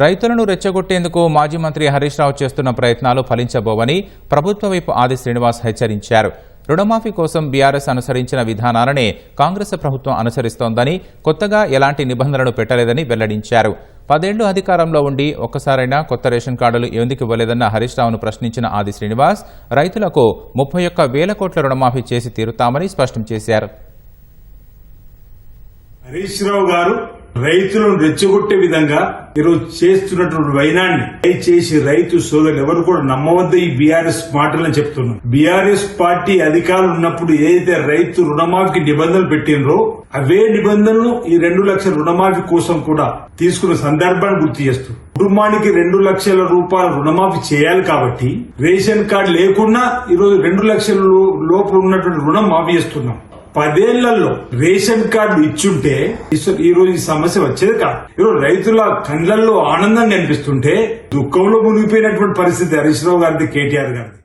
రైతులను రెచ్చగొట్టేందుకు మాజీ మంత్రి హరీష్ రావు చేస్తున్న ప్రయత్నాలు ఫలించబోవని ప్రభుత్వ వైపు ఆది శ్రీనివాస్ హెచ్చరించారు. రుణమాఫీ కోసం బీఆర్ఎస్ అనుసరించిన విధానాలనే కాంగ్రెస్ ప్రభుత్వం అనుసరిస్తోందని కొత్తగా ఎలాంటి నిబంధనలు పెట్టలేదని వెల్లడించారు. పదేళ్ళు అధికారంలో ఉండి ఒక్కసారైనా కొత్త రేషన్ కార్డులు ఎందుకు ఇవ్వలేదన్న హరీష్ రావును ప్రశ్నించిన ఆది శ్రీనివాస్ రైతులకు ముప్పై ఒక్క వేల కోట్ల రుణమాఫీ చేసి తీరుతామని స్పష్టం చేశారు. హరీష్ రావు గారు రైతులను రెచ్చగొట్టే విధంగా ఈరోజు చేస్తున్నటువంటి వైనాన్ని దయచేసి రైతు సోదరులు ఎవరు కూడా నమ్మవద్ద ఈ బీఆర్ఎస్ మాటలని చెప్తున్నాం. బీఆర్ఎస్ పార్టీ అధికారులు ఉన్నప్పుడు ఏదైతే రైతు రుణమాఫీకి నిబంధనలు పెట్టినరో అవే నిబంధనలు ఈ రెండు లక్షల రుణమాఫీ కోసం కూడా తీసుకున్న సందర్భాన్ని గుర్తు చేస్తూ. కుటుంబానికి రెండు లక్షల రూపాయల రుణమాఫీ చేయాలి కాబట్టి రేషన్ కార్డు లేకున్నా ఈరోజు రెండు లక్షల లోపు లోపల ఉన్నటువంటి రుణం మాఫీ చేస్తున్నాం. పదేళ్ళలో రేషన్ కార్డు ఇచ్చుంటే ఈ రోజు ఈ సమస్య వచ్చేది కాదు. ఈరోజు రైతుల కండ్లల్లో ఆనందం కనిపిస్తుంటే దుఃఖంలో మునిగిపోయినటువంటి పరిస్థితి హరీష్ రావు గారిది కేటీఆర్ గారిది.